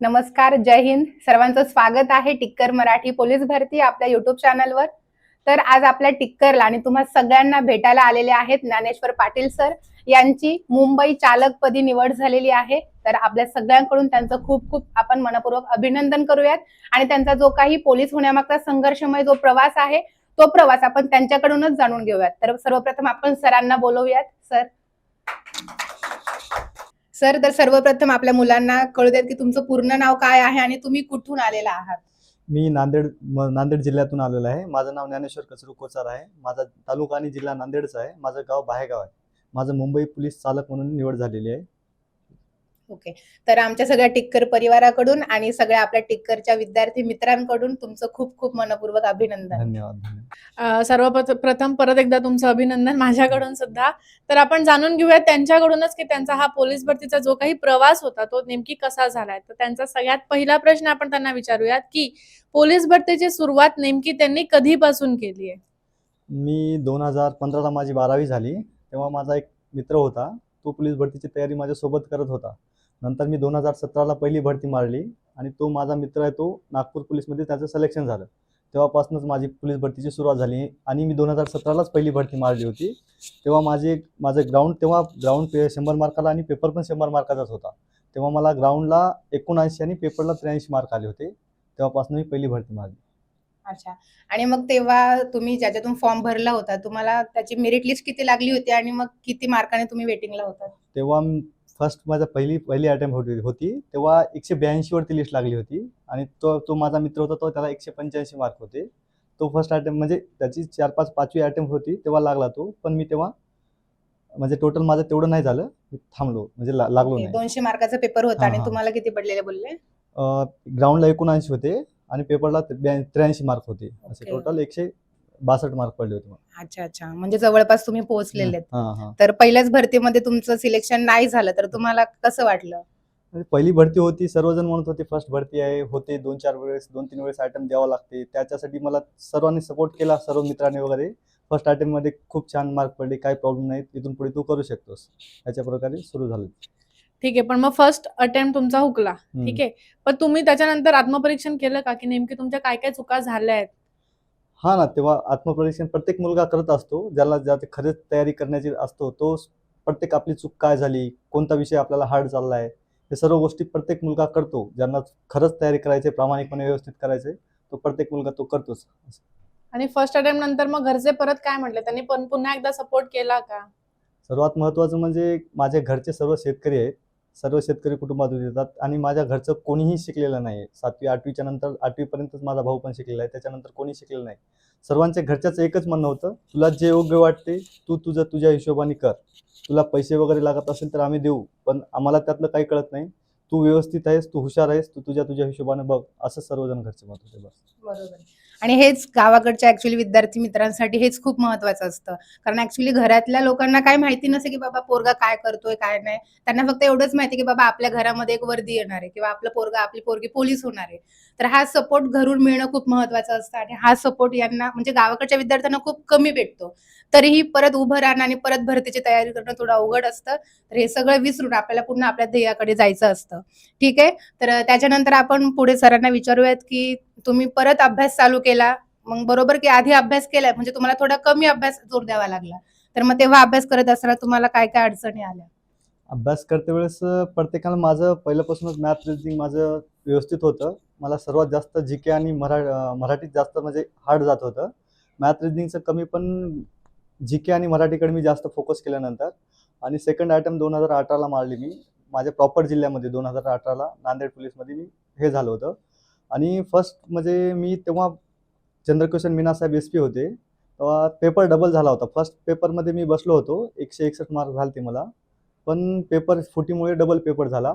नमस्कार जय हिंद. सर्वांचं स्वागत आहे टिक्कर मराठी पोलीस भरती आपल्या युट्यूब चॅनलवर तर आज आपल्या टिक्करला आणि तुम्हा सगळ्यांना भेटायला आलेले आहेत ज्ञानेश्वर पाटील सर. यांची मुंबई चालकपदी निवड झालेली आहे. तर आपल्या सगळ्यांकडून त्यांचं खूप खूप आपण मनपूर्वक अभिनंदन करूयात. आणि त्यांचा जो काही पोलीस होण्यामागचा संघर्षमय जो प्रवास आहे तो प्रवास आपण त्यांच्याकडूनच जाणून घेऊयात. तर सर्वप्रथम आपण सरांना बोलवूयात. सर. सर तर सर्वप्रथम आपल्या मुलांना कळू देत की तुमचं पूर्ण नाव काय आहे आणि तुम्ही कुठून आलेला आहात? मी नांदेड नांदेड जिल्ह्यातून आलेलो आहे. माझं नाव ज्ञानेश्वर कचरू कोचार आहे. माझा तालुका आणि जिल्हा नांदेडचा आहे. माझं गाव बाहेगाव आहे. माझं मुंबई पोलीस चालक म्हणून निवड झालेली आहे. ओके. तर आमच्या सगळ्या टिक्कर परिवाराकडून आणि सगळ्या आपल्या टिक्करच्या विद्यार्थी मित्रांकडून तुमचं खूप खूप मनपूर्वक अभिनंदन. धन्यवाद. सर्वप्रथम प्रथम सर्वप्रथम परत एकदा तुमचं अभिनंदन माझ्याकडून सुद्धा. तर आपण जाणून घेऊया त्यांच्याकडूनच की त्यांचा हा पोलीस भरतीचा जो काही प्रवास होता तो नेमकी कसा झालाय? तर त्यांचा सगळ्यात पहिला प्रश्न आपण त्यांना विचारूयात की पोलीस भरतीची सुरुवात नेमकी त्यांनी कधीपासून केली आहे मी दोन हजार पंधराला माझी बारावी झाली तेव्हा माझा एक मित्र होता तो पोलीस भरतीची तयारी माझ्यासोबत करत होता. नंतर मी दोन हजार सतराला पहिली भरती मारली आणि तो माझा मित्र आहे तो नागपूर पोलीसमध्ये त्याचं सिलेक्शन झालं. तेव्हापासूनच माझी पोलीस भरतीची सुरुवात झाली. आणि मी दोन हजार सतरालाच पहिली भरती मारली होती. तेव्हा माझे माझं ग्राउंड तेव्हा ग्राउंड पे शंभर मार्काला आणि पेपर पण शंभर मार्काचाच होता. तेव्हा मला ग्राउंडला एकोणऐंशी आणि पेपरला त्र्याऐंशी मार्क आले होते. तेव्हापासून मी पहिली भरती मारली. अच्छा. आणि मग तेव्हा तुम्ही ज्याच्यातून फॉर्म भरला होता तुम्हाला त्याची मेरिट लिस्ट किती लागली होती आणि मग किती मार्काने तुम्ही वेटिंगला होता तेव्हा फर्स्ट माझा पहिली पहिली अटेम्प्ट होती होती तेव्हा एकशे ब्याऐंशी वरती लिस्ट लागली होती आणि तो तो माझा मित्र होता तो त्याला एकशे पंच्याऐंशी मार्क होते तो फर्स्ट अटेम्प्ट म्हणजे त्याची चार पाच पाचवी अटेम्प्ट होती तेव्हा लागला तो पण मी तेव्हा म्हणजे टोटल माझं तेवढं नाही झालं मी थांबलो म्हणजे ला- लागलो नाही दोनशे मार्काचा पेपर होता आणि. तुम्हाला किती पडलेले बोलले ग्राउंडला एकोणऐंशी होते आणि पेपरला त्र्याऐंशी मार्क होते असे. टोटल एकशे बासष्ट मार्क पडले होते मला. अच्छा अच्छा. म्हणजे जवळपास तुम्ही पोहोचलेले आहेत. हां हां. तर पहिल्याच भरतीमध्ये तुमचं सिलेक्शन नाही झालं तर तुम्हाला कसं वाटलं? म्हणजे पहिली भरती होती सर्वजण म्हणत होते फर्स्ट भरती आहे. होते दोन चार वेळेस दोन तीन वेळेस अटेम्प्ट द्यावं लागते. त्याच्यासाठी मला सर्वांनी सपोर्ट केला सर्व मित्रांनी वगैरे. फर्स्टमध्ये खूप छान मार्क पडले काही प्रॉब्लेम नाही. इथून पुढे तू करू शकतोस. अशा प्रकारे सुरू झालं. ठीक आहे पण मग फर्स्ट अटेम्प्ट तुमचा हुकला. हम्म. ठीक आहे. पण तुम्ही त्याच्यानंतर आत्मपरीक्षण केलं का? की नेमकी तुमच्या काय काय चुका झाल्या आहेत? हा ना तेव्हा आत्मपरीक्षण प्रत्येक मुलगा करत असतो ज्याला ज्या खरंच तयारी करण्याची असतो तो प्रत्येक आपली चूक काय झाली कोणता विषय आपल्याला हार्ड चाललाय हे सर्व गोष्टी प्रत्येक मुलगा करतो ज्यांना खरंच तयारी करायची प्रामाणिकपणे व्यवस्थित करायचे तो प्रत्येक मुलगा तो करतोच. आणि फर्स्ट अटेम्प्ट नंतर मग घरचे परत काय म्हटले? त्यांनी पण पुन्हा एकदा सपोर्ट केला का? सर्वात महत्त्वाचं म्हणजे माझे घरचे सर्व शेतकरी आहेत सर्व शेतकरी कुटुंबातून येतात आणि माझ्या घरचं कोणीही शिकलेलं नाही आहे सातवी आठवीच्या नंतर आठवीपर्यंतच माझा भाऊ पण शिकलेला आहे. त्याच्यानंतर कोणी शिकलेलं नाही. सर्वांच्या घरच्याचं एकच म्हणणं होतं तुला जे योग्य वाटते तू तुझं तुझ्या हिशोबाने कर. तुला पैसे वगैरे लागत असेल तर आम्ही देऊ पण आम्हाला त्यातलं काही कळत नाही. तू व्यवस्थित आहेस तू हुशार आहेस तू तुझ्या तुझ्या हिशोबाने बघ असं सर्वजण घरचे मत होते बस. बरोबर. आणि हेच गावाकडच्या ऍक्च्युली विद्यार्थी मित्रांसाठी हेच खूप महत्वाचं असतं. कारण ऍक्च्युली घरातल्या लोकांना काय माहिती नसते की बाबा पोरगा काय करतोय काय नाही. त्यांना फक्त एवढंच माहिती की बाबा आपल्या घरामध्ये एक वर्दी येणार आहे किंवा आपलं पोरगा आपली पोरगी पोलीस होणार आहे. तर हा सपोर्ट घरून मिळणं खूप महत्वाचं असतं आणि हा सपोर्ट यांना म्हणजे गावाकडच्या विद्यार्थ्यांना खूप कमी भेटतो. तरीही परत उभं राहणं आणि परत भरतीची तयारी करणं थोडं अवघड असतं. तर हे सगळं विसरून आपल्याला पुन्हा आपल्या ध्येयाकडे जायचं असतं. ठीक आहे? तर त्याच्यानंतर आपण पुढे सरांना विचारूयात की तुम्ही परत अभ्यास चालू केला मग बरोबर की आधी अभ्यास केलाय म्हणजे तुम्हाला थोडा कमी अभ्यास जोर द्यावा लागला. तर मग तेव्हा अभ्यास करत असताना तुम्हाला काय काय अडचणी आल्या? अभ्यास करते वेळेस प्रत्येकाला माझं पहिल्यापासूनच मॅथ रिजनिंग माझं व्यवस्थित होतं. मला सर्वात जास्त जी के आणि मरा मराठीत जास्त म्हणजे हार्ड जात होतं. मॅथ रिजनिंगचं कमी पण जी के आणि मराठीकडे मी जास्त फोकस केल्यानंतर. आणि सेकंड आयटम दोन हजार अठराला मारली मी. माझ्या प्रॉपर जिल्ह्यामध्ये दोन हजार अठराला नांदेड पोलीसमध्ये मी हे झालं होतं. आणि फर्स्ट म्हणजे मी तेव्हा चंद्रकिशन मीना साहेब एस पी होते तेव्हा पेपर डबल झाला होता. फर्स्ट पेपरमध्ये मी बसलो होतो एकशे एकसष्ट मार्क झाले मला. पण पेपर फुटीमुळे डबल पेपर झाला.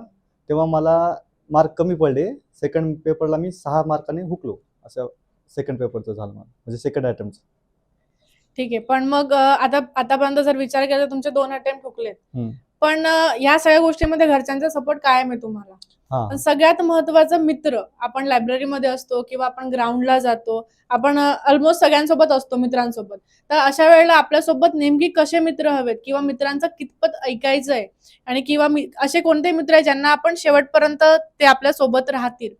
तेव्हा मला मार्क कमी पडले. सेकंड पेपरला मी सहा मार्काने हुकलो. असं सेकंड पेपरचं झालं मला म्हणजे सेकंड अटेम्प्ट ठीक आहे. पण मग आता आतापर्यंत जर विचार केला तर तुमचे दोन अटेम्प्ट हुकलेत. पण या सगळ्या गोष्टीमध्ये घरच्यांचा सपोर्ट कायम आहे तुम्हाला. हा. पण सगळ्यात महत्वाचं मित्र आपण लायब्ररीमध्ये असतो किंवा आपण ग्राउंडला जातो आपण ऑलमोस्ट सगळ्यांसोबत असतो मित्रांसोबत. तर अशा वेळेला आपल्यासोबत नेमकी कसे मित्र हवेत किंवा मित्रांचं कितपत ऐकायचं आहे आणि किंवा असे कोणते मित्र आहे ज्यांना आपण शेवटपर्यंत ते आपल्यासोबत राहतील?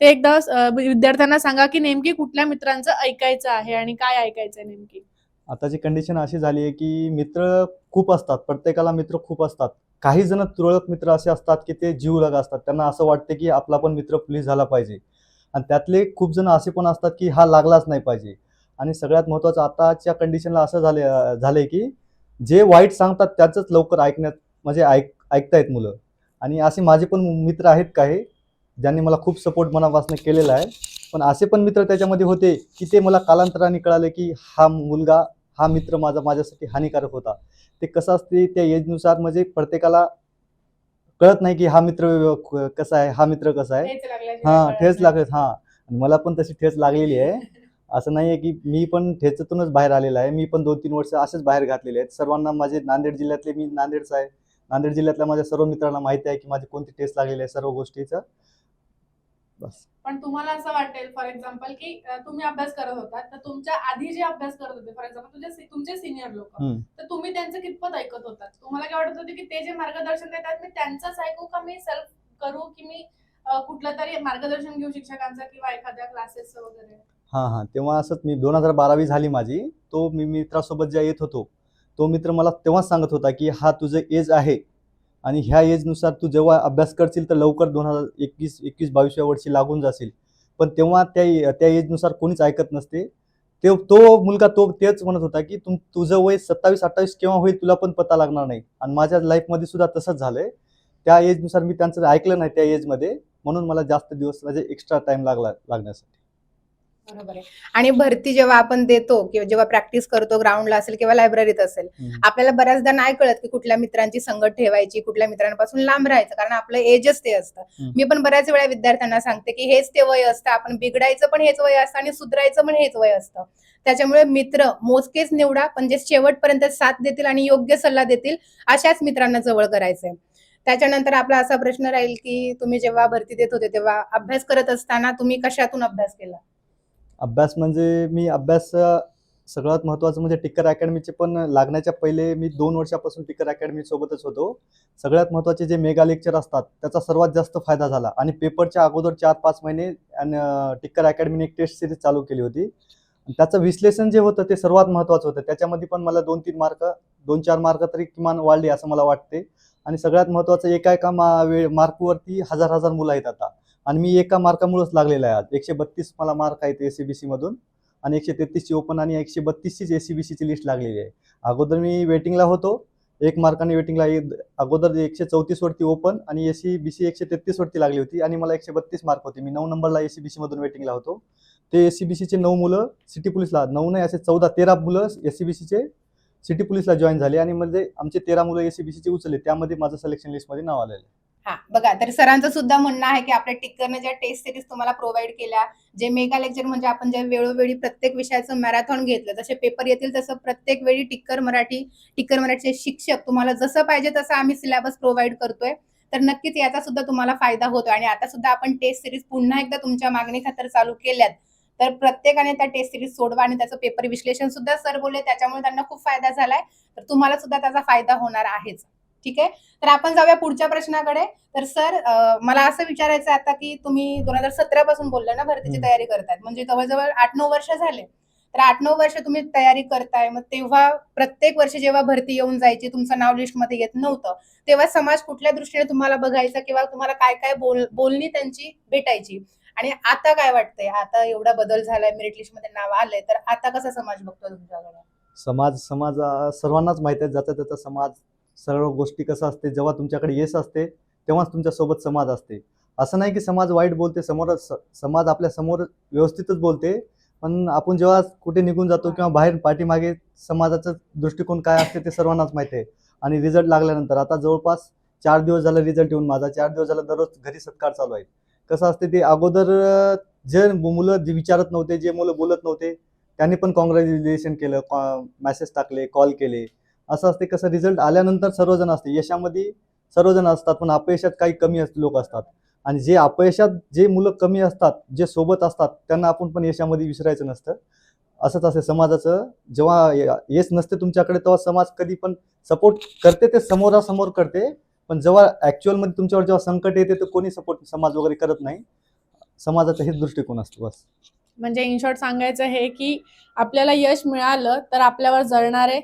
ते एकदा विद्यार्थ्यांना सांगा की नेमकी कुठल्या मित्रांचं ऐकायचं आहे आणि काय ऐकायचं आहे नेमकी. आताची कंडिशन अशी झाली आहे की मित्र खूप असतात प्रत्येकाला मित्र खूप असतात. काही जण तुरळक मित्र असे असतात की ते जीवलग असतात. त्यांना असं वाटते की आपला पण मित्र पोलीस झाला पाहिजे. आणि त्यातले खूप जण असे पण असतात की हा लागलाच नाही पाहिजे. आणि सगळ्यात महत्त्वाचं आताच्या कंडिशनला असं झाले झाले की जे वाईट सांगतात त्याचंच लवकर ऐकण्यात म्हणजे ऐक ऐकतायत मुलं. आणि असे माझे पण मित्र आहेत काही ज्यांनी मला खूप सपोर्ट मनापासून केलेला आहे. पण असे पण मित्र त्याच्यामध्ये होते की ते मला कालांतराने कळाले की हा मुलगा हा मित्र माझा माझ्यासाठी हानिकारक होता. ते कसं असते त्या एजनुसार म्हणजे प्रत्येकाला कळत नाही की हा मित्र कसा आहे हा मित्र कसा आहे. हा ठेच लागत हा. आणि मला पण तशी ठेच लागलेली आहे. असं नाही आहे की मी पण ठेचातूनच बाहेर आलेला आहे. मी पण दोन तीन वर्ष असेच बाहेर घातलेले आहेत. सर्वांना माझे नांदेड जिल्ह्यातले मी नांदेडचा आहे. नांदेड जिल्ह्यातल्या माझ्या सर्व मित्रांना माहिती आहे की माझी कोणती टेस्ट लागलेली आहे सर्व गोष्टीचं. बस. पण तुम्हाला असं वाटेल फॉर एक्झाम्पल की तुम्ही अभ्यास करत होता तर तुमच्या आधी जे अभ्यास करत होते फॉर एक्झाम्पल तुझे तुमचे सिनियर लोक. तर तुम्ही त्यांचं कितपत ऐकत होतात? तुम्हाला काय वाटत होते की ते जे मार्गदर्शन देतात मी त्यांचंच ऐकू का मी सेल्फ करू की मी कुठलं तरी मार्गदर्शन घेऊ शिक्षकांचं किंवा एखाद्या क्लासेसचं वगैरे? हां हां. तेव्हा असंच मी दोन हजार बारावी झाली माझी तो मी मित्रासोबत ज्या येत होतो तो मित्र मला तेव्हाच सांगत होता की हा तुझं एज आहे आणि ह्या एजनुसार तू जेव्हा अभ्यास करशील तर लवकर दोन हजार एकवीस एकवीस बावीसव्या वर्षी लागून जाशील. पण तेव्हा त्या त्या एजनुसार कोणीच ऐकत नसते. ते तो मुलगा तो तेच म्हणत होता की तुम तुझं वय सत्तावीस अठ्ठावीस केव्हा होईल तुला पण पता लागणार नाही. आणि माझ्या लाईफमध्ये सुद्धा तसंच झालंय. त्या एजनुसार मी त्यांचं ऐकलं नाही त्या एजमध्ये म्हणून मला जास्त दिवस म्हणजे एक्स्ट्रा टाइम लागला लागण्यासाठी. बरोबर आहे. आणि भरती जेव्हा आपण देतो किंवा जेव्हा प्रॅक्टिस करतो ग्राउंडला असेल किंवा लायब्ररीत असेल. आपल्याला बऱ्याचदा नाही कळत की कुठल्या मित्रांची संगत ठेवायची कुठल्या मित्रांपासून लांब राहायचं. कारण आपलं एजच ते असतं. मी पण बऱ्याच वेळा विद्यार्थ्यांना सांगते की हेच ते वय असतं. आपण बिघडायचं पण हेच वय असतं आणि सुधारायचं पण हेच वय असतं. त्याच्यामुळे मित्र मोजकेच निवडा पण जे शेवटपर्यंत साथ देतील आणि योग्य सल्ला देतील अशाच मित्रांना जवळ करायचंय. त्याच्यानंतर आपला असा प्रश्न राहील की तुम्ही जेव्हा भरती देत होते तेव्हा अभ्यास करत असताना तुम्ही कशातून अभ्यास केला? अभ्यास म्हणजे मी अभ्यास सगळ्यात महत्त्वाचं म्हणजे टिक्कर अकॅडमीचे पण लागण्याच्या पहिले मी दोन वर्षापासून टिक्कर अकॅडमी सोबतच होतो. सगळ्यात महत्त्वाचे जे मेगा लेक्चर असतात त्याचा सर्वात जास्त फायदा झाला आणि पेपरच्या अगोदर चार पाच महिने टिक्कर अकॅडमीने एक टेस्ट सिरीज चालू केली होती. आणि त्याचं विश्लेषण जे होतं ते सर्वात महत्त्वाचं होतं. त्याच्यामध्ये पण मला दोन तीन मार्क दोन चार मार्क तरी किमान वाढले असं मला वाटते. आणि सगळ्यात महत्त्वाचं एका एका मा वेळ मार्कवरती हजार हजार मुलं आहेत आता. आणि मी एका मार्कामुळेच लागलेला आहे आज. एकशे बत्तीस मला मार्क आहेत ए सी बी सीमधून आणि एकशे तेहतीसची ओपन आणि एकशे बत्तीसचीच ए सी बी लिस्ट लागलेली आहे. अगोदर मी वेटिंगला होतो. एक मार्काने वेटिंगला अगोदर एकशे चौतीस वरती ओपन आणि ए सी बी सी एकशे तेहतीस वरती लागली होती आणि मला एकशे बत्तीस मार्क होते. मी नऊ नंबरला ए सी बी सीमधून वेटिंगला होतो. ते ए सी बी सीचे नऊ मुलं सिटी पोलीसला नऊ नाही असे चौदा तेरा मुलं ए सी बी सीचे सिटी पोलीसला जॉईन झाले आणि म्हणजे आमचे तेरा मुलं ए सी बी सीचे उचलले. त्यामध्ये माझं सिलेक्शन लिस्टमध्ये नाव आलेलं आहे. हा. बघा तर सरांचं सुद्धा म्हणणं आहे की आपल्या टिक्करने ज्या टेस्ट सिरीज तुम्हाला प्रोव्हाइड केल्या जे मेगा लेक्चर म्हणजे आपण ज्या वेळोवेळी प्रत्येक विषयाचं मॅरेथॉन घेतलं जसे पेपर येतील तसं प्रत्येक वेळी टिक्कर मराठी टिक्कर मराठीचे शिक्षक तुम्हाला जसं पाहिजे तसं आम्ही सिलेबस प्रोव्हाइड करतोय. तर नक्कीच याचा सुद्धा तुम्हाला फायदा होतो आणि आता सुद्धा आपण टेस्ट सिरीज पुन्हा एकदा तुमच्या मागणी खातर चालू केल्यात. तर प्रत्येकाने त्या टेस्ट सिरीज सोडवा आणि त्याचं पेपर विश्लेषण सुद्धा सर बोलले त्याच्यामुळे त्यांना खूप फायदा झालाय. तर तुम्हाला सुद्धा त्याचा फायदा होणार आहेच. ठीक आहे? तर आपण जाऊया पुढच्या प्रश्नाकडे. तर सर मला असं विचारायचं आता की तुम्ही दोन हजार सतरा पासून बोलला ना भरतीची. तयारी करतायत. म्हणजे जवळजवळ आठ नऊ वर्ष झाले. तर आठ नऊ वर्ष तुम्ही तयारी करताय. मग तेव्हा प्रत्येक वर्षी जेव्हा भरती येऊन जायची तुमचं नाव लिस्टमध्ये येत नव्हतं तेव्हा समाज कुठल्या दृष्टीने तुम्हाला बघायचा किंवा तुम्हाला काय काय बोल बोलणी त्यांची भेटायची? आणि आता काय वाटतंय? आता एवढा बदल झालाय मेरिट लिस्टमध्ये नाव आलंय तर आता कसा समाज बघतो तुमच्याकडे? समाज समाज सर्वांनाच माहिती आहे. ज्याचा त्याचा समाज सर्व गोष्टी कसं असते जेव्हा तुमच्याकडे यश असते तेव्हाच तुमच्यासोबत समाज असते. असं नाही की समाज वाईट बोलते समोर समाज आपल्यासमोर व्यवस्थितच बोलते पण आपण जेव्हा कुठे निघून जातो किंवा बाहेर पाठीमागे समाजाचं दृष्टिकोन काय असते ते सर्वांनाच माहिती आहे. आणि रिझल्ट लागल्यानंतर आता जवळपास चार दिवस झाला रिझल्ट येऊन माझा चार दिवस झाला दररोज घरी सत्कार चालू आहे. कसं असते ते अगोदर जे मुलं जे विचारत नव्हते जे मुलं बोलत नव्हते त्यांनी पण कॉंग्रॅच्युलेशन केलं मेसेज टाकले कॉल केले. असं असते कसं रिझल्ट आल्यानंतर सर्वजण असते. यशामध्ये सर्वजण असतात पण अपयशात काही कमी असते लोक असतात. आणि जे अपयशात जे मुलं कमी असतात जे सोबत असतात त्यांना आपण पण यशामध्ये विसरायचं नसतं. असंच असते समाजाचं. जेव्हा यश येस नसते तुमच्याकडे तेव्हा समाज कधी पण सपोर्ट करते ते समोरासमोर करते. पण जेव्हा ॲक्च्युअलमध्ये तुमच्यावर जेव्हा संकट येते तर कोणी सपोर्ट समाज वगैरे करत नाही. समाजाचा हेच दृष्टिकोन असतो बस. म्हणजे इन शॉर्ट सांगायचं हे की आपल्याला यश मिळालं तर आपल्यावर जळणारे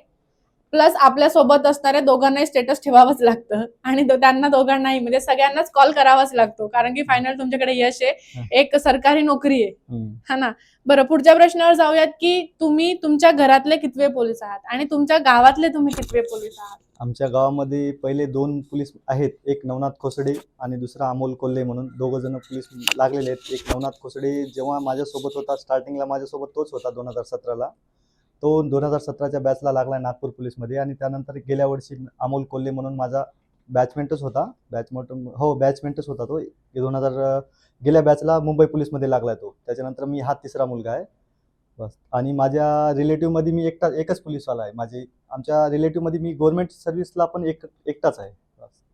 प्लस आपल्यासोबत असणारे दोघांनाही स्टेटस ठेवावंच लागतं. आणि त्यांना दोघांनाही म्हणजे सगळ्यांनाच कॉल करावाच लागतो. कारण की फायनल तुमच्याकडे यश आहे. एक सरकारी नोकरी आहे. हा ना? बरं पुढच्या प्रश्नावर जाऊयात की तुम्ही तुमच्या घरातले कितवे पोलीस आहात? आणि तुमच्या गावातले तुम्ही कितवे पोलीस आहात? आमच्या गावामध्ये पहिले दोन पोलीस आहेत. एक नवनाथ खोसडे आणि दुसरा अमोल कोल्हे म्हणून दोघं जण पोलीस लागलेले आहेत. एक नवनाथ खोसडे जेव्हा माझ्यासोबत होता स्टार्टिंगला माझ्यासोबत तोच होता दोन हजार सतराला. तो दोन हजार सतराच्या बॅचला लागला नागपूर पोलीसमध्ये आणि त्यानंतर गेल्या वर्षी अमोल कोल्हे म्हणून माझा बॅचमेंटच होता. बॅचमेंट हो बॅचमेंटच होता तो. दोन हजार गेल्या बॅचला मुंबई पोलीसमध्ये लागला तो. त्याच्यानंतर मी हा तिसरा मुलगा आहे. बस. आणि माझ्या रिलेटिव्हमध्ये मी एकटा एकच पोलीसवाला आहे. माझी आमच्या रिलेटिव्हमध्ये मी गव्हर्नमेंट सर्व्हिसला पण एक एकटाच आहे.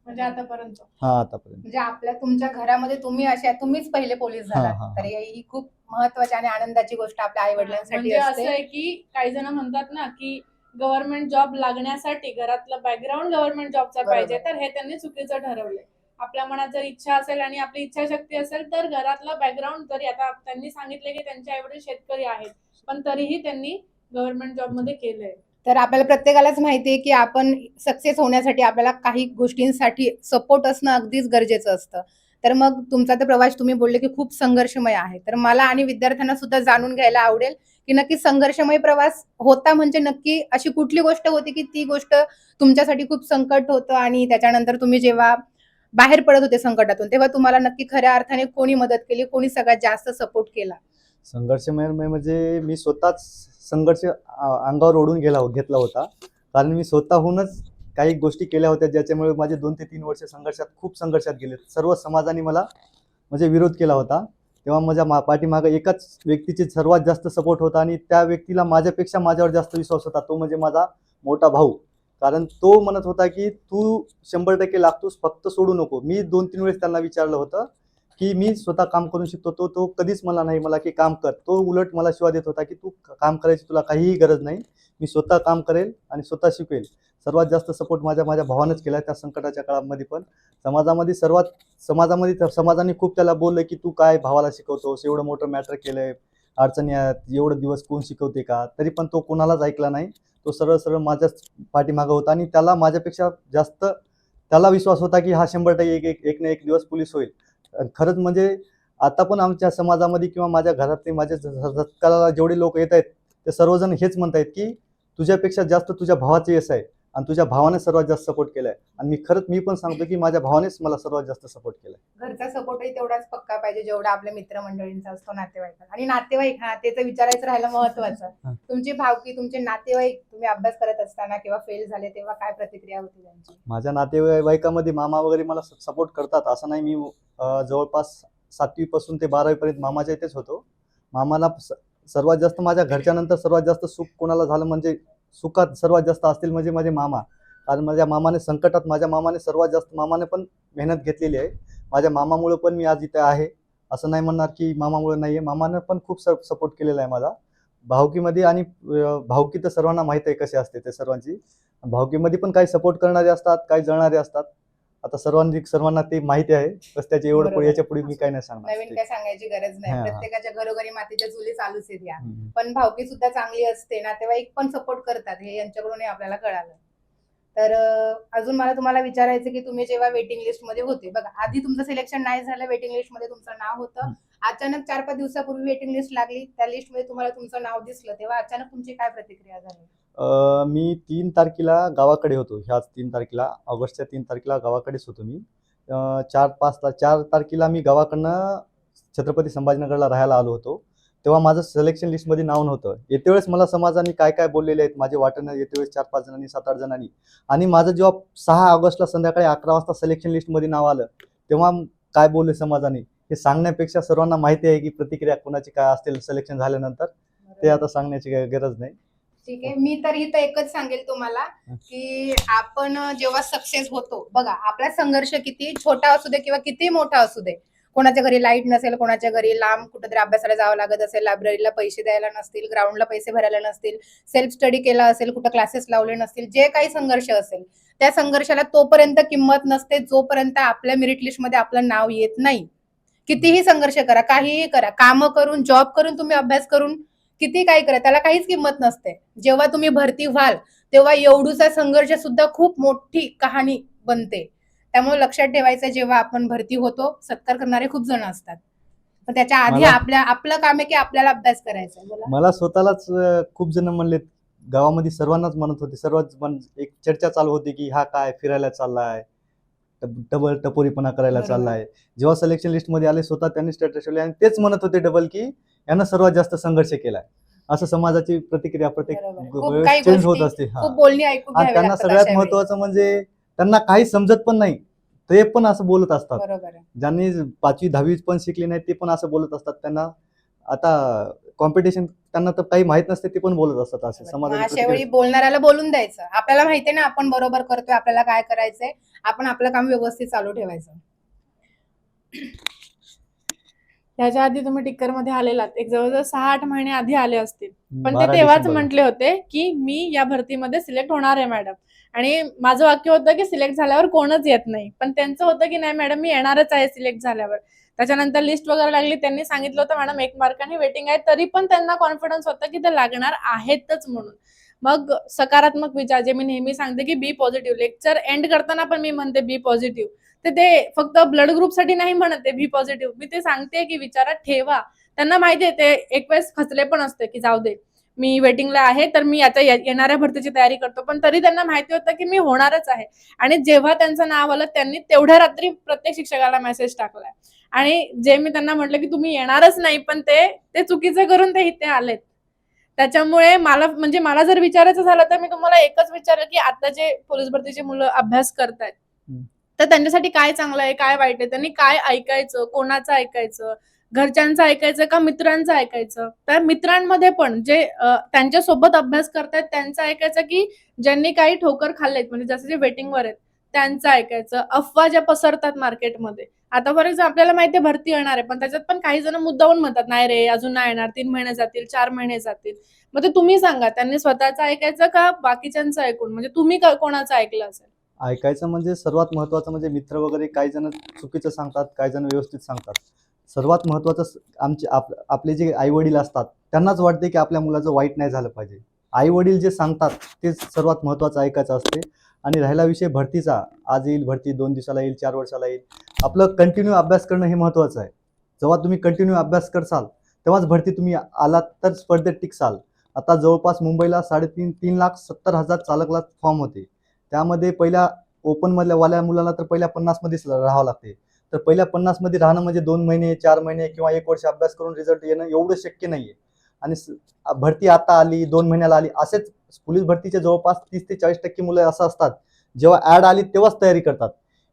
म्हणजे आतापर्यंत. हा आतापर्यंत. म्हणजे आपल्या तुमच्या घरामध्ये तुम्ही अशा तुम्हीच पहिले पोलीस हा, झाला हा. तर ही खूप महत्वाची आणि आनंदाची गोष्ट आपल्या आई वडिलांसाठी म्हणजे असं असते. आहे की काही जण म्हणतात ना की गव्हर्नमेंट जॉब लागण्यासाठी घरातलं बॅकग्राऊंड गव्हर्नमेंट जॉबचा बरोबर. पाहिजे. तर हे त्यांनी चुकीचं ठरवलंय. आपल्या मनात जर इच्छा असेल आणि आपली इच्छाशक्ती असेल तर घरातलं बॅकग्राऊंड जरी आता त्यांनी सांगितलं की त्यांचे आईवडील शेतकरी आहेत. पण तरीही त्यांनी गव्हर्नमेंट जॉबमध्ये केलंय. तर आपल्याला प्रत्येकालाच माहिती आहे की आपण सक्सेस होण्यासाठी आपल्याला काही गोष्टींसाठी सपोर्ट असणं अगदीच गरजेचं असतं. तर मग तुमचा तर प्रवास तुम्ही बोलले की खूप संघर्षमय आहे. तर मला आणि विद्यार्थ्यांना सुद्धा जाणून घ्यायला आवडेल की नक्की संघर्षमय प्रवास होता म्हणजे नक्की अशी कुठली गोष्ट होती की ती गोष्ट तुमच्यासाठी खूप संकट होतं आणि त्याच्यानंतर तुम्ही जेव्हा बाहेर पडत होते संकटातून तेव्हा तुम्हाला नक्की खऱ्या अर्थाने कोणी मदत केली कोणी सगळ्यात जास्त सपोर्ट केला? संघर्षमय म्हणजे मी स्वतःच संघर्ष अंगावर ओढून गेला घेतला होता. कारण मी स्वतःहूनच काही गोष्टी केल्या होत्या ज्याच्यामुळे माझे दोन ते तीन वर्ष संघर्षात खूप संघर्षात गेले. सर्व समाजाने मला म्हणजे विरोध केला होता. तेव्हा माझ्या मा पाठीमागं एकाच व्यक्तीची सर्वात जास्त सपोर्ट होता आणि त्या व्यक्तीला माझ्यापेक्षा माझ्यावर जास्त विश्वास होता. तो म्हणजे माझा मोठा भाऊ. कारण तो म्हणत होता की तू शंभर टक्के लागतोस फक्त सोडू नको. मी दोन तीन वेळेस त्यांना विचारलं होतं. की मी स्वतः काम करून शिकतो तो तो कधीच मला नाही मला की काम कर. तो उलट मला शिवा देत होता की तू काम करायची तुला काहीही गरज नाही. मी स्वतः काम करेल आणि स्वतः शिकवेल. सर्वात जास्त सपोर्ट माझ्या माझ्या भावानंच केला त्या संकटाच्या काळामध्ये पण. समाजामध्ये सर्वात समाजामध्ये तर समाजाने खूप त्याला बोललं की तू काय भावाला शिकवतोस एवढं मोठं मॅटर केलंय अडचणी आहेत एवढं दिवस कोण शिकवते का? तरी पण तो कोणालाच ऐकला नाही. तो सरळ सरळ माझ्याच पाठीमागं होता आणि त्याला माझ्यापेक्षा जास्त त्याला विश्वास होता की हा शंभर टक्के एक एक एक ना एक दिवस पोलीस होईल. खरंच म्हणजे आता पण आमच्या समाजामध्ये किंवा माझ्या घरातले माझ्या सत्काराला जेवढे लोक येत आहेत ते सर्वजण हेच म्हणत आहेत की तुझ्यापेक्षा जास्त तुझ्या भावाचे यश आहे. आणि तुझ्या भावाने सर्वात जास्त सपोर्ट केलाय. आणि मी खरंच मी पण सांगतो की माझ्या भावानेच मला सर्वात जास्त सपोर्ट केलाय. घरचा सपोर्टही तेवढाच पक्का पाहिजे जेवढा आपल्या मित्रमंडळींचा असतो नातेवाईकांना आणि नातेवाईक हा त्याचं विचारायचं राहिलं महत्वाचं. तुमची भावकी तुमचे नातेवाईक तुम्ही अभ्यास करत असताना किंवा फेल झाले तेव्हा काय प्रतिक्रिया होती त्यांची? माझ्या नातेवाईकामध्ये मामा वगैरे मला सपोर्ट करतात. असं नाही मी जवळपास सातवीपासून ते बारावीपर्यंत मामाच्या इथेच होतो. मामाला सर्वात जास्त माझ्या घरच्यानंतर सर्वात जास्त सुख कोणाला झालं म्हणजे सुखात सर्वात जास्त असतील म्हणजे माझे मामा. कारण माझ्या मामाने संकटात माझ्या मामाने सर्वात जास्त मामाने पण मेहनत घेतलेली आहे. माझ्या मामामुळे पण मी आज इथे आहे. असं नाही म्हणणार की मामामुळे नाही आहे मामानं पण खूप सपोर्ट केलेला आहे माझा भावकीमध्ये आणि भावकी तर सर्वांना माहीत आहे कशी असते ते सर्वांची. भावकीमध्ये पण काही सपोर्ट करणारे असतात काही जळणारे असतात. आता सर्वांनी सर्वांना ते माहिती आहे बस त्याच्या एवढं. पुढे याच्यापुढे मी काही नाही सांगणार नवीन काय सांगायची गरज नाही. प्रत्येकाच्या घरोघरी मातीच्या चुली चालूच आहेत या. पण भावकी सुद्धा चांगली असते नातेवाईक पण सपोर्ट करतात हे यांच्याकडूनही आपल्याला कळालं तर अजून मला तुम्हाला विचारायचं की तुम्ही जेव्हा वेटिंग लिस्टमध्ये होते बघा आधी तुमचं सिलेक्शन नाही झालं वेटिंग लिस्टमध्ये तुमचं नाव होतं. अचानक चार पाच दिवसापूर्वी वेटिंग लिस्ट लागली. त्या लिस्टमध्ये तुम्हाला तुमचं नाव दिसलं. तेव्हा अचानक तुमची काय प्रतिक्रिया झाली? मी तीन तारखेला गावाकडे होतो. ह्याच तीन तारखेला ऑगस्टच्या तीन तारखेला गावाकडेच होतो मी. चार पाच ता चार तारखेला मी गावाकडनं छत्रपती संभाजीनगरला राहायला आलो होतो. तेव्हा माझं सिलेक्शन लिस्टमध्ये नाव नव्हतं. येते वेळेस मला समाजाने काय काय बोललेले आहेत माझे वाटणं येते वेळेस चार पाच जणांनी सात आठ जणांनी. आणि माझं जेव्हा सहा ऑगस्टला संध्याकाळी अकरा वाजता सिलेक्शन लिस्टमध्ये नाव आलं तेव्हा काय बोलले समाजाने? हे सांगण्यापेक्षा सर्वांना माहिती आहे की प्रतिक्रिया कोणाची काय असतील सिलेक्शन झाल्यानंतर ते आता सांगण्याची काही गरज नाही. ठीक आहे मी तर इथं एकच सांगेल तुम्हाला की आपण जेव्हा सक्सेस होतो बघा आपला संघर्ष किती छोटा असू दे किंवा किती मोठा असू दे कोणाच्या घरी लाइट नसेल कोणाच्या घरी लांब कुठेतरी अभ्यासाला जावं लागत असेल लायब्ररीला पैसे द्यायला नसतील ग्राउंडला पैसे भरायला नसतील सेल्फ स्टडी केला असेल कुठं क्लासेस लावले नसतील जे काही संघर्ष असेल त्या संघर्षाला तोपर्यंत किंमत नसते जोपर्यंत आपल्या मेरिट लिस्टमध्ये आपलं नाव येत नाही. कितीही संघर्ष करा काहीही करा कामं करून जॉब करून तुम्ही अभ्यास करून किती काही करा त्याला काहीच किंमत नसते. जेव्हा तुम्ही भरती व्हाल तेव्हा एवढूसा संघर्ष सुद्धा खूप मोठी कहाणी बनते. त्यामुळे लक्षात ठेवायचं जेव्हा आपण भरती होतो सत्कार करणारे खूप जण असतात. पण त्याच्या आधी आपल्या आपलं काम आहे की आपल्याला अभ्यास करायचा मला स्वतःलाच खूप जण म्हणले गावामध्ये सर्वांनाच म्हणत होते सर्वच एक चर्चा चालू होती की हा काय फिरायला चाललाय? डबल टपोरीपणा करायला बरोबर. चाललाय. जेव्हा सिलेक्शन लिस्टमध्ये आले स्वतः त्यांनी स्टेटस ठेवले आणि तेच म्हणत होते डबल की यानं सर्वात जास्त संघर्ष केलाय. असं समाजाची प्रतिक्रिया प्रत्येक चेंज होत असते. हा. आणि त्यांना सगळ्यात. महत्वाचं म्हणजे त्यांना काही समजत पण नाही. ते पण असं बोलत असतात. आहे. ज्यांनी पाचवी दहावी पण शिकली नाही ते पण असं बोलत असतात. त्यांना आता कॉम्पिटिशन त्यांना तर काही माहीत नसते ते पण बोलत असतात असे. अशा वेळी बोलणाऱ्याला बोलून द्यायचं. आपल्याला माहितीये ना आपण बरोबर करतोय आपल्याला काय करायचंय आपण आपलं काम व्यवस्थित चालू ठेवायचं. ह्याच्या आधी तुम्ही टिक्करमध्ये आलेलात. एक जवळजवळ सहा आठ महिने आधी आले असतील. पण ते तेव्हाच. म्हटले होते की मी या भरतीमध्ये सिलेक्ट होणार आहे मॅडम. आणि माझं वाक्य होतं की सिलेक्ट झाल्यावर कोणच येत नाही. पण त्यांचं होतं की नाही मॅडम मी येणारच आहे सिलेक्ट झाल्यावर. त्याच्यानंतर लिस्ट वगैरे लागली त्यांनी सांगितलं होतं मॅडम एक मार्काने वेटिंग आहे. तरी पण त्यांना कॉन्फिडन्स होता की ते लागणार आहेतच म्हणून. मग सकारात्मक विचार जे मी नेहमी सांगते की बी पॉझिटिव्ह लेक्चर एंड करताना पण मी म्हणते बी पॉझिटिव्ह तर ते फक्त ब्लड ग्रुपसाठी नाही म्हणत बी पॉझिटिव्ह मी ते सांगते की विचारात ठेवा. त्यांना माहिती आहे ते एक वेळेस खचले पण असते की जाऊ दे मी वेटिंगला आहे तर मी आता येणाऱ्या भरतीची तयारी करतो. पण तरी त्यांना माहिती होतं की मी होणारच आहे. आणि जेव्हा त्यांचं नाव आलं त्यांनी तेवढ्या रात्री प्रत्येक शिक्षकाला मेसेज टाकलाय. आणि जे मी त्यांना म्हटलं की तुम्ही येणारच नाही पण ते ते चुकीचं करून ते इथे आलेत. त्याच्यामुळे मला म्हणजे मला जर विचारायचं झालं तर मी तुम्हाला एकच विचारेल की आता जे पोलीस भरतीची मुलं अभ्यास करतायत. तर त्यांच्यासाठी काय चांगलं आहे काय वाईट आहे? त्यांनी काय ऐकायचं? कोणाचं ऐकायचं? घरच्यांचं ऐकायचं का मित्रांचं ऐकायचं? तर मित्रांमध्ये पण जे अ, त्यांच्यासोबत अभ्यास करतायत त्यांचं ऐकायचं की ज्यांनी काही ठोकर खाल्लेत म्हणजे जसे जे वेटिंगवर आहेत त्यांचं ऐकायचं. अफवा ज्या पसरतात मार्केटमध्ये आता फॉर एक्झाम्पल आपल्याला माहिती आहे भरती येणार आहे पण त्याच्यात पण काही जण मुद्दाहून म्हणतात नाही रे अजून नाही येणार तीन महिने जातील चार महिने जातील. मग ते तुम्ही सांगा त्यांनी स्वतःचं ऐकायचं का बाकीच्यांचं ऐकून? म्हणजे तुम्ही कोणाचं ऐकलं असेल? ऐकायचं म्हणजे सर्वात महत्वाचं म्हणजे मित्र वगैरे काही जण चुकीचं सांगतात काही जण व्यवस्थित सांगतात. सर्वात महत्वाचं आमचे आप आपले जे आई वडील असतात त्यांनाच वाटते की आपल्या मुलाचं वाईट नाही झालं पाहिजे. आई वडील जे सांगतात ते सर्वात महत्वाचं ऐकायचं असते. आणि राहिला विषय भरतीचा. आज येईल भरती दोन दिवसाला येईल चार वर्षाला येईल. आपलं कंटिन्यू अभ्यास करणं हे महत्त्वाचं आहे. जेव्हा तुम्ही कंटिन्यू अभ्यास करसाल तेव्हाच भरती तुम्ही आलात तर स्पर्धेत टिकसाल. आता जवळपास मुंबईला साडेतीन तीन लाख सत्तर हजार चालकला फॉर्म होते. त्यामध्ये पहिल्या ओपनमधल्या वाल्या मुलाला तर पहिल्या पन्नासमध्येच राहावं लागते. तर पहिल्या पन्नासमध्ये राहणं म्हणजे दोन महिने चार महिने किंवा एक वर्ष अभ्यास करून रिझल्ट येणं एवढं शक्य नाही आहे आणि भरती आता आली दोन महिन्याला आली असेच पोलीस भरतीचे जवळपास तीस ते चाळीस टक्के मुलं असं असतात. जेव्हा ऍड आली तेव्हाच तयारी करतात.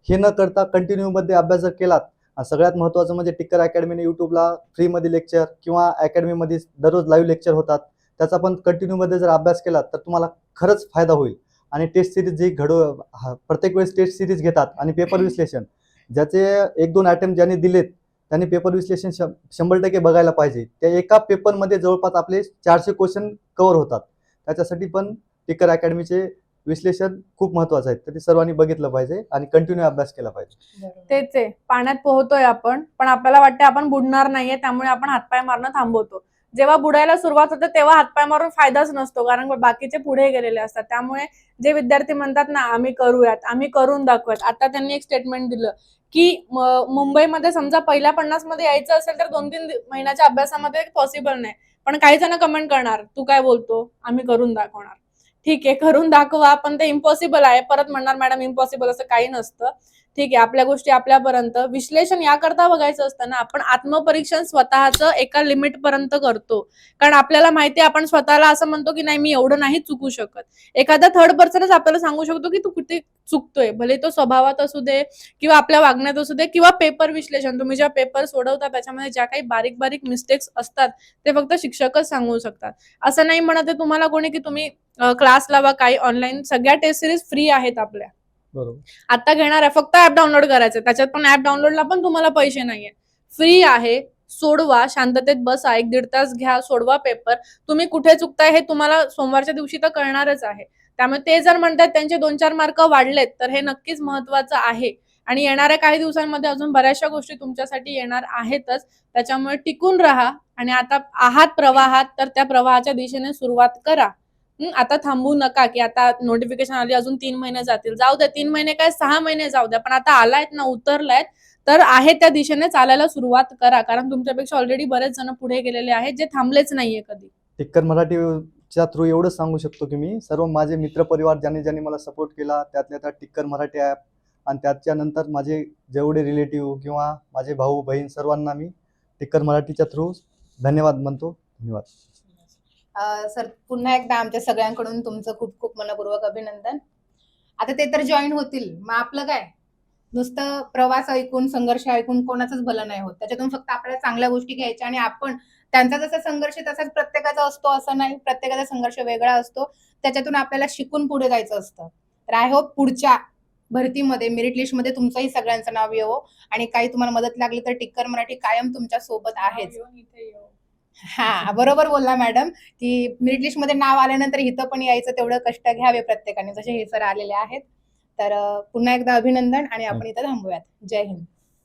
हे न करता कंटिन्यू मध्ये अभ्यास जर केलात सगळ्यात महत्त्वाचं म्हणजे टिक्कर अकॅडमीने युट्यूबला फ्रीमध्ये लेक्चर किंवा अकॅडमीमध्ये दररोज लाईव्ह लेक्चर होतात. त्याचा पण कंटिन्यू मध्ये जर अभ्यास केला तर तुम्हाला खरंच फायदा होईल. आणि टेस्ट सिरीज जे घडव हा- प्रत्येक वेळेस टेस्ट सिरीज घेतात आणि पेपर विश्लेषण ज्याचे एक दोन अटेम्प्ट ज्यांनी दिलेत त्यांनी पेपर विश्लेषण शंभर टक्के बघायला पाहिजे. त्या एका पेपरमध्ये जवळपास आपले चारशे क्वेश्चन कव्हर होतात. त्याच्यासाठी पण टिकर अकॅडमीचे विश्लेषण खूप महत्वाचं आहे. तर ते सर्वांनी बघितलं पाहिजे आणि कंटिन्यू अभ्यास केला पाहिजे. तेच आहे. पाण्यात पोहतोय आपण पण आपल्याला वाटतं आपण बुडणार नाहीये त्यामुळे आपण हातपाय मारणं थांबवतो. जेव्हा बुडायला सुरुवात होते तेव्हा हातपाय मारून फायदाच नसतो. कारण बाकीचे पुढे गेलेले असतात. त्यामुळे जे विद्यार्थी म्हणतात ना आम्ही करूयात आम्ही करून दाखवूयात. आता त्यांनी एक स्टेटमेंट दिलं की मुंबईमध्ये समजा पहिल्या पन्नासमध्ये यायचं असेल तर दोन तीन महिन्याच्या अभ्यासामध्ये पॉसिबल नाही. पण काही जण कमेंट करणार तू काय बोलतो? आम्ही करून दाखवणार. ठीक आहे करून दाखवा पण ते इम्पॉसिबल आहे. परत म्हणणार मॅडम इम्पॉसिबल असं काही नसतं. ठीक आहे आपल्या गोष्टी आपल्यापर्यंत. विश्लेषण याकरता बघायचं असतं ना आपण आत्मपरीक्षण स्वतःच एका लिमिट पर्यंत करतो. कारण आपल्याला माहिती आपण स्वतःला असं म्हणतो की नाही मी एवढं नाही चुकू शकत. एखादा थर्ड पर्सनच आपल्याला सांगू शकतो की तू कुठे चुकतोय. भले तो स्वभावात असू दे किंवा आपल्या वागण्यात असू दे किंवा पेपर विश्लेषण. तुम्ही ज्या पेपर सोडवता त्याच्यामध्ये ज्या काही बारीक बारीक मिस्टेक्स असतात ते फक्त शिक्षकच सांगू शकतात. असं नाही म्हणत तुम्हाला कोणी की तुम्ही क्लास लावा काही ऑनलाईन सगळ्या टेस्ट सिरीज फ्री आहेत आपल्या. बरोबर. आता घेणार आहे. फक्त ऍप डाउनलोड करायचं त्याच्यात पण ऍप डाउनलोडला पण तुम्हाला पैसे नाहीये. फ्री आहे. सोडवा. शांततेत बसा. एक दीड तास घ्या. सोडवा पेपर तुम्ही कुठे चुकताय हे तुम्हाला सोमवारच्या दिवशी तर कळणारच आहे. त्यामुळे ते जर म्हणतात त्यांचे दोन चार मार्क वाढलेत तर हे नक्कीच महत्वाचं आहे. आणि येणाऱ्या काही दिवसांमध्ये अजून बऱ्याचशा गोष्टी तुमच्यासाठी येणार आहेतच. त्याच्यामुळे टिकून राहा आणि आता आहात प्रवाहात तर त्या प्रवाहाच्या दिशेने सुरुवात करा. आता थांबू नका की आता नोटिफिकेशन आली अजून तीन महिने जातील. जाऊ द्या तीन महिने काय सहा महिने जाऊ द्या पण आता आलायत ना उतरलायत तर आहे त्या दिशेने चालायला सुरुवात करा. कारण तुमच्यापेक्षा ऑलरेडी बरेच जण पुढे गेलेले आहेत जे थांबलेच नाहीये कधी. टिक्कर मराठीच्या थ्रू एवढं सांगू शकतो की मी. सर्व माझे मित्रपरिवार ज्यांनी ज्यांनी मला सपोर्ट केला त्यातल्या त्यात टिक्कर मराठी ॲप आणि त्याच्यानंतर माझे जेवढे रिलेटिव्ह किंवा माझे भाऊ बहीण सर्वांना मी टिक्कर मराठीच्या थ्रू धन्यवाद म्हणतो. धन्यवाद. सर पुन्हा एकदा आमच्या सगळ्यांकडून तुमचं खूप खूप मनपूर्वक अभिनंदन. आता ते तर जॉईन होतील. मग आपलं काय? नुसतं प्रवास ऐकून संघर्ष ऐकून कोणाचंच भलं नाही होत. त्याच्यातून फक्त आपल्याला चांगल्या गोष्टी घ्यायच्या आणि आपण त्यांचा जसा संघर्ष तसाच प्रत्येकाचा असतो असं नाही. प्रत्येकाचा संघर्ष वेगळा असतो. त्याच्यातून आपल्याला शिकून पुढे जायचं असतं. तर आय होप पुढच्या भरतीमध्ये मेरिट लिस्टमध्ये तुमचंही सगळ्यांचं नाव येवो आणि काही तुम्हाला मदत लागली तर टिक्कर मराठी कायम तुमच्यासोबत आहेच. हा बरोबर बोलला मॅडम की मेरिट लिस्टमध्ये नाव आल्यानंतर इथं पण यायचं तेवढं कष्ट घ्यावे प्रत्येकाने. जसे हे सर आलेले आहेत. तर पुन्हा एकदा अभिनंदन आणि आपण इथं थांबूयात. जय हिंद.